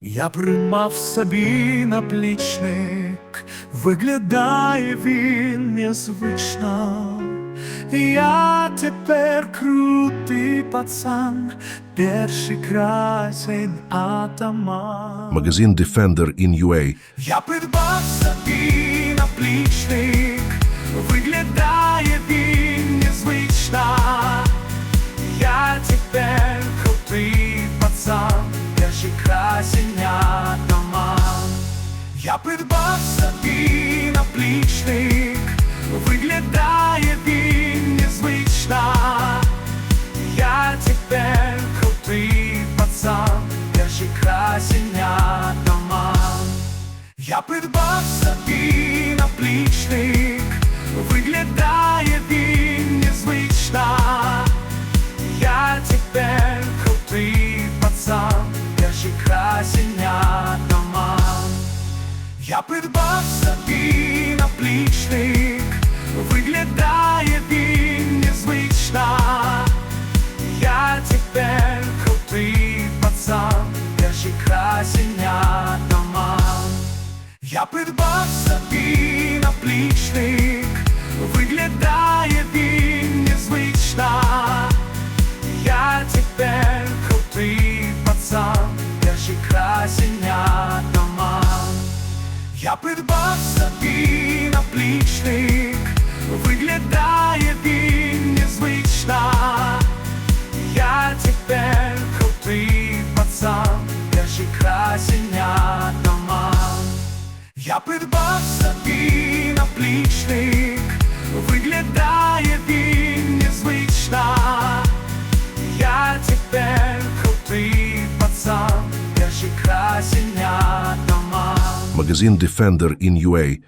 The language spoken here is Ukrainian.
Я примав собі наплічник, виглядає він незвично. Я тепер крутий пацан, перший красень атаман. Магазин Defender in UA Я придбав собі наплічник, Я придбав собі наплічник, виглядає він незвично. Я тепер крутий пацан, перший красення дома. Я придбав собі наплічник, виглядає він незвично. Я тепер крутий пацан, перший красення дома. Я придбав собі наплічник, виглядає він незвично. Я тепер крутий пацан, перший красення дома. Я придбав собі Я придбав собі наплічник, виглядає він незвично. Я тепер крутий пацан, перший красення дома. Я придбав собі наплічник, виглядає він незвично. Я тепер пацан, перший красення дома. Магазин Defender in UA